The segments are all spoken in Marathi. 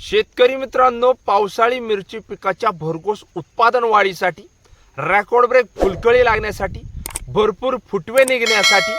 शेतकरी मित्रांनो पावसाळी मिरची पिकाच्या भरघोस उत्पादन वाढीसाठी रॅकॉर्ड ब्रेक फुलकळी लागण्यासाठी भरपूर फुटवे निघण्यासाठी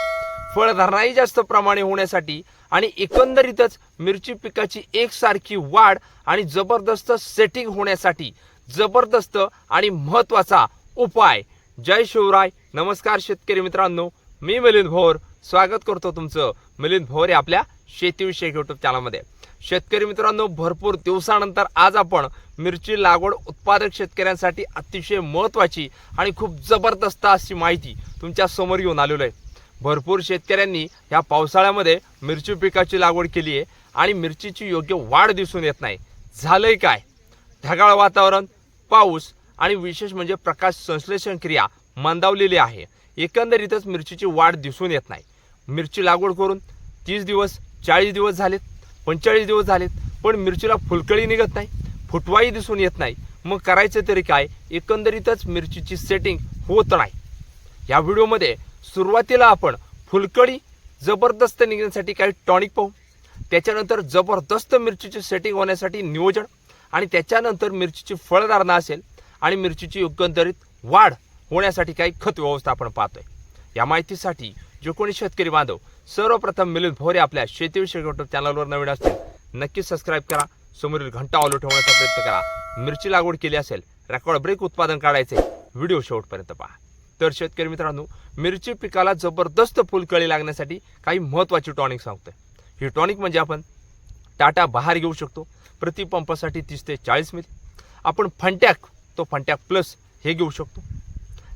फळधारणाही जास्त प्रमाणे होण्यासाठी आणि एकंदरीतच मिरची पिकाची एकसारखी वाढ आणि जबरदस्त सेटिंग होण्यासाठी जबरदस्त आणि महत्त्वाचा उपाय. जय शिवराय. नमस्कार शेतकरी मित्रांनो. मी मिलिंद भोर. स्वागत करतो तुमचं मिलिंद भोर या आपल्या शेतीविषयक युट्यूब चॅनलमध्ये शेतकरी मित्रांनो भरपूर दिवसानंतर आज आपण मिरची लागवड उत्पादक शेतकऱ्यांसाठी अतिशय महत्त्वाची आणि खूप जबरदस्त अशी माहिती तुमच्यासमोर येऊन आलेलो आहे. भरपूर शेतकऱ्यांनी ह्या पावसाळ्यामध्ये मिरची पिकाची लागवड केली आहे आणि मिरचीची योग्य वाढ दिसून येत नाही. झालंय काय? ढगाळ वातावरण पाऊस आणि विशेष म्हणजे प्रकाश संश्लेषण क्रिया मंदावलेली आहे. एकंदरीतच मिरचीची वाढ दिसून येत नाही. मिरची लागवड करून तीस दिवस चाळीस दिवस झालेत पंचेचाळीस दिवस झालेत पण मिरचीला फुलकळी निघत नाही फुटवाही दिसून येत नाही. मग करायचं तरी काय? एकंदरीतच मिरचीची सेटिंग होत नाही. या व्हिडिओमध्ये सुरुवातीला आपण फुलकळी जबरदस्त निघण्यासाठी काही टॉनिक पाहू. त्याच्यानंतर जबरदस्त मिरचीची सेटिंग होण्यासाठी नियोजन आणि त्याच्यानंतर मिरचीची फळधारणा असेल आणि मिरचीची एकंदरीत वाढ होण्यासाठी काही खत व्यवस्था आपण पाहतोय. या माहितीसाठी जे कोणी शेतकरी बांधव सर्वप्रथम मिलिंद भोरे आपल्या शेतीविषयक युट्यूब चॅनलवर नवीन असतील नक्की सबस्क्राईब करा. समोरील घंटा ऑलो ठेवण्याचा प्रयत्न करा. मिरची लागवड केली असेल रेकॉर्ड ब्रेक उत्पादन काढायचे व्हिडिओ शेवटपर्यंत पहा. तर शेतकरी मित्रांनो मिरची पिकाला जबरदस्त फुलकळी लागण्यासाठी काही महत्त्वाची टॉनिक सांगतोय. ही टॉनिक म्हणजे आपण टाटा बहार घेऊ शकतो. प्रति पंपासाठी तीस ते चाळीस मिली. आपण फंटॅक तो फंटॅक प्लस हे घेऊ शकतो.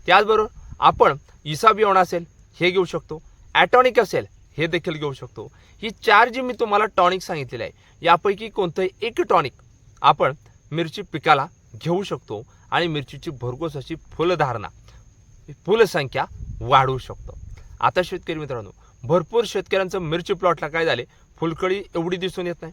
त्याचबरोबर आपण इसाबिओन असेल हे घेऊ शकतो. ॲटॉनिक असेल हे देखील घेऊ शकतो. ही चार जी मी तुम्हाला टॉनिक सांगितलेली आहे यापैकी कोणतंही एक टॉनिक आपण मिरची पिकाला घेऊ शकतो आणि मिरचीची भरघोस अशी फुलधारणा फुलसंख्या वाढवू शकतो. आता शेतकरी मित्रांनो भरपूर शेतकऱ्यांचं मिरची प्लॉटला काय झाले? फुलकळी एवढी दिसून येत नाही.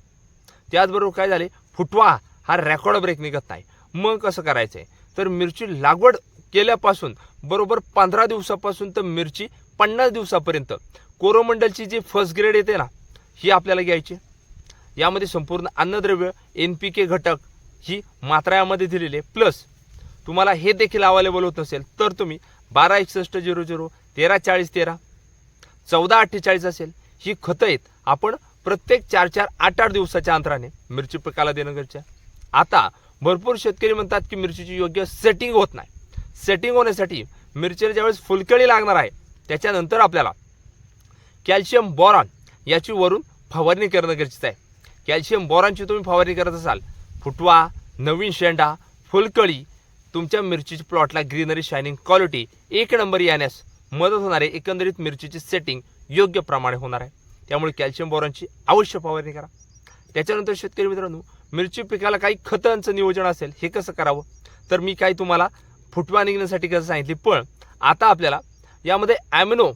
त्याचबरोबर काय झाले? फुटवा हा रेकॉर्ड ब्रेक निघत नाही. मग कसं करायचं आहे तर मिरची लागवड केल्यापासून बरोबर पंधरा दिवसापासून तर मिरची पन्नास दिवसापर्यंत कोरोमंडलची जी फर्स्ट ग्रेड येते ना ही आपल्याला घ्यायची. यामध्ये संपूर्ण अन्नद्रव्य एन पी के घटक ही मात्रा यामध्ये दिलेली आहे. प्लस तुम्हाला हे देखील अवेलेबल होत नसेल तर तुम्ही बारा एकसष्ट झिरो झिरो तेरा चाळीस तेरा चौदा अठ्ठेचाळीस असेल ही खतं आहेत. आपण प्रत्येक चार चार आठ आठ दिवसाच्या अंतराने मिरची पिकाला देणं गरजेचं आहे. आता भरपूर शेतकरी म्हणतात की मिरचीची योग्य सेटिंग होत नाही. सेटिंग होण्यासाठी मिरचीला ज्यावेळेस फुलकळी लागणार आहे त्याच्यानंतर आपल्याला कॅल्शियम बॉरॉन याची वरून फवारणी करणं गरजेचं आहे. कॅल्शियम बॉरॉनची तुम्ही फवारणी करत असाल फुटवा नवीन शेंडा फुलकळी तुमच्या मिरचीच्या प्लॉटला ग्रीनरी शायनिंग क्वालिटी एक नंबर येण्यास मदत होणारे एकंदरीत मिरचीची सेटिंग योग्य प्रमाणे होणार आहे. त्यामुळे कॅल्शियम बॉरॉनची अवश्य फवारणी करा. त्याच्यानंतर शेतकरी मित्रांनो मिरची पिकाला काही खतांचं नियोजन असेल हे कसं करावं? तर मी काही तुम्हाला फुटवा निघण्यासाठी कसं सांगितली पण आता आपल्याला यामध्ये ॲमिनो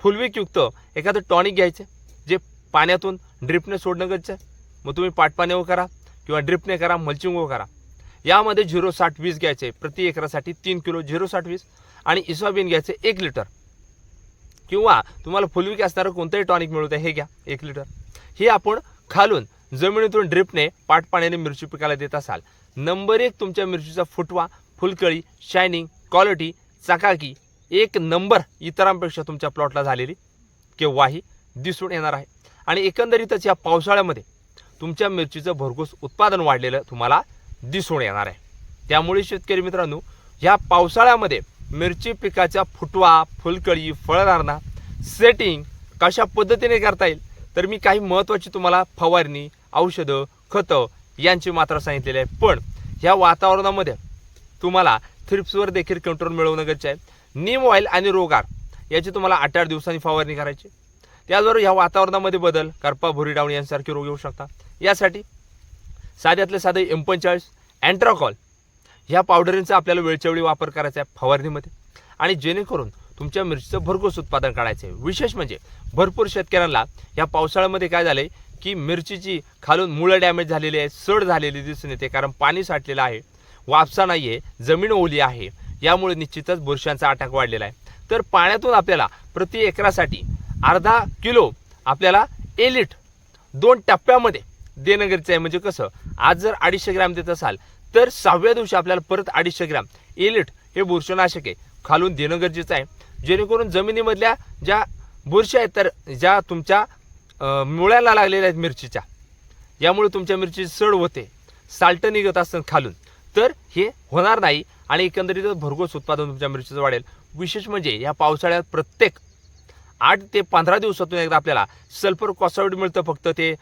फुलविकयुक्त. एखादं टॉनिक घ्यायचं जे पाण्यातून ड्रिपने सोडणं गरजेचं आहे. मग तुम्ही पाटपाण्यावर करा किंवा ड्रिपने करा मल्चिंगवर करा. यामध्ये झिरो साठ वीस घ्यायचे प्रति एकरासाठी तीन किलो झिरो साठ वीस आणि इस्वाबीन घ्यायचे एक लिटर. किंवा तुम्हाला फुलविक असणारं कोणतंही टॉनिक मिळवतं हे घ्या एक लिटर. हे आपण खालून जमिनीतून ड्रिपने पाटपाण्याने मिरची पिकाला देत असाल. नंबर एक तुमच्या मिरचीचा फुटवा फुलकळी शायनिंग क्वालिटी चकाकी एक नंबर इतरांपेक्षा तुमच्या प्लॉटला झालेली केव्हाही दिसून येणार आहे. आणि एकंदरीतच या पावसाळ्यामध्ये तुमच्या मिरचीचं भरघोस उत्पादन वाढलेलं तुम्हाला दिसून येणार आहे. त्यामुळे शेतकरी मित्रांनो ह्या पावसाळ्यामध्ये मिरची पिकाच्या फुटवा फुलकळी फळधारणा सेटिंग कशा पद्धतीने करता येईल तर मी काही महत्त्वाची तुम्हाला फवारणी औषधं खतं यांची मात्रा सांगितलेली आहे. पण ह्या वातावरणामध्ये तुम्हाला थ्रिप्सवर देखील कंट्रोल मिळवणं गरजेचं आहे. नीम ऑइल आणि रोगार याची तुम्हाला आठ आठ दिवसांनी फवारणी करायची. त्याचबरोबर ह्या वातावरणामध्ये बदल करपा भुरी डावणी यांसारखे रोग येऊ शकतात. यासाठी साध्यातले साधे एम पंचेचाळीस अँट्राकॉल ह्या पावडरींचा आपल्याला वेळच्या वेळी वापर करायचा आहे फवारणीमध्ये. आणि जेणेकरून तुमच्या मिरचीचं भरघोस उत्पादन काढायचं आहे. विशेष म्हणजे भरपूर शेतकऱ्यांना या पावसाळ्यामध्ये काय झालं आहे की मिरचीची खालून मुळं डॅमेज झालेली आहे सड झालेली दिसून येते कारण पाणी साठलेलं आहे. वापसा नाही आहे जमीन ओली आहे. यामुळे निश्चितच बुरशांचा अटॅक वाढलेला आहे. तर पाण्यातून आपल्याला प्रति एकरासाठी अर्धा किलो आपल्याला एलिट दोन टप्प्यामध्ये देणं गरजेचं आहे. म्हणजे कसं आज जर अडीचशे ग्रॅम देत असाल तर सहाव्या दिवशी आपल्याला परत अडीचशे ग्रॅम एलिट हे बुरशीनाशक आहे खालून देणं गरजेचं आहे. जेणेकरून जमिनीमधल्या ज्या बुरशी आहेत तर ज्या तुमच्या मुळ्याला लागलेल्या आहेत मिरचीच्या यामुळे तुमच्या मिरची सड होते साल्ट निघत असतात खालून. तर हे होणार नाही. आणि एकंदरीतच भरघोस उत्पादन तुमच्या मिरचीचं वाढेल. विशेष म्हणजे या पावसाळ्यात प्रत्येक आठ ते पंधरा दिवसातून एकदा आपल्याला सल्फर कॉसाईड मिळतं फक्त ते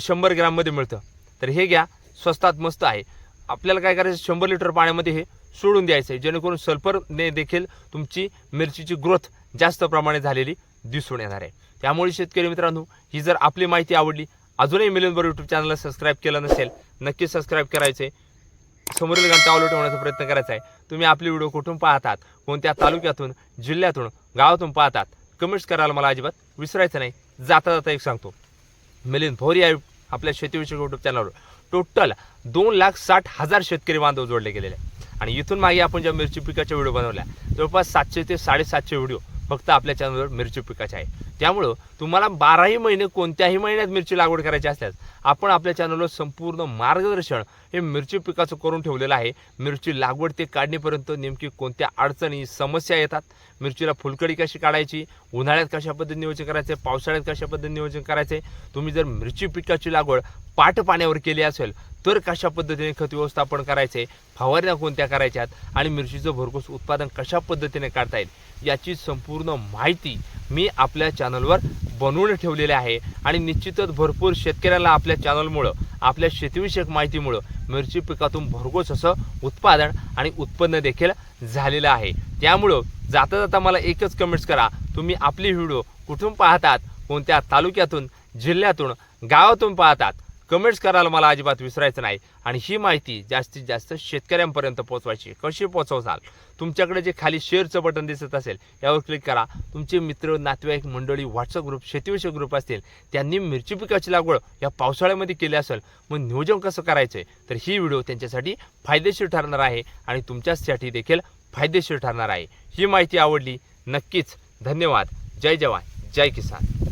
शंभर ग्रॅममध्ये मिळतं. तर हे घ्या स्वस्तात मस्त आहे. आपल्याला काय करायचं शंभर लिटर पाण्यामध्ये हे सोडून द्यायचं आहे. जेणेकरून सल्फरने देखील तुमची मिरचीची ग्रोथ जास्त प्रमाणे झालेली दिसून येणार आहे. त्यामुळे शेतकरी मित्रांनो ही जर आपली माहिती आवडली अजूनही मिलियन यूट्यूब चॅनलला सबस्क्राईब केलं नसेल नक्की सबस्क्राईब करायचे समोरील घंटा ऑल ठेवण्याचा प्रयत्न करायचा आहे. तुम्ही आपले व्हिडिओ कुठून पाहतात कोणत्या तालुक्यातून जिल्ह्यातून गावातून पाहतात कमेंट्स करायला मला अजिबात विसरायचं नाही. जाता जाता एक सांगतो. मिलिंद भोरी आहे आपल्या शेतीविषयक यूट्यूब चॅनलवर टोटल दोन लाख साठ हजार शेतकरी बांधव जोडले गेलेले आहे आणि इथून मागे आपण ज्या मिरची पिकाच्या व्हिडिओ बनवल्या जवळपास सातशे ते साडेसातशे व्हिडिओ फक्त आपल्या चॅनलवर मिरची पिकाचे आहे त्यामुळं तुम्हाला बाराही महिने कोणत्याही महिन्यात मिरची लागवड करायची असल्यास आपण आपल्या चॅनलवर संपूर्ण मार्गदर्शन हे मिरची पिकाचं करून ठेवलेलं आहे. मिरची लागवड ते काढणीपर्यंत नेमकी कोणत्या अडचणी समस्या येतात? मिरचीला फुलकडी कशी काढायची? उन्हाळ्यात कशा पद्धतीने नियोजन करायचे? पावसाळ्यात कशा पद्धतीने नियोजन करायचे? तुम्ही जर मिरची पिकाची लागवड पाट पाण्यावर केली असेल तर कशा पद्धतीने खत व्यवस्थापन करायचे? फवारण्या कोणत्या करायच्यात? आणि मिरचीचं भरघोस उत्पादन कशा पद्धतीने काढता येईल? याची संपूर्ण माहिती मी आपल्या चॅनलवर बनवून ठेवलेले आहे. आणि निश्चितच भरपूर शेतकऱ्याला आपल्या चॅनलमुळं आपल्या शेतीविषयक माहितीमुळं मिरची पिकातून भरघोस असं उत्पादन आणि उत्पन्न देखील झालेलं आहे. त्यामुळं जाता जाता मला एकच कमेंट्स करा. तुम्ही आपली व्हिडिओ कुठून पाहतात? कोणत्या तालुक्यातून जिल्ह्यातून गावातून पाहतात? कमेंट्स करायला मला अजिबात विसरायचं नाही. आणि ही माहिती जास्तीत जास्त शेतकऱ्यांपर्यंत पोहोचवायची कशी पोहोचवसाल? तुमच्याकडे जे खाली शेअरचं बटन दिसत असेल यावर क्लिक करा. तुमचे मित्र नातेवाईक मंडळी व्हॉट्सअप ग्रुप शेतीविषयक ग्रुप असतील त्यांनी मिरची पिकाची लागवड या पावसाळ्यामध्ये केली असेल मग नियोजन कसं करायचं आहे तर ही व्हिडिओ त्यांच्यासाठी फायदेशीर ठरणार आहे आणि तुमच्यासाठी देखील फायदेशीर ठरणार आहे. ही माहिती आवडली नक्कीच धन्यवाद. जय जवान जय किसान.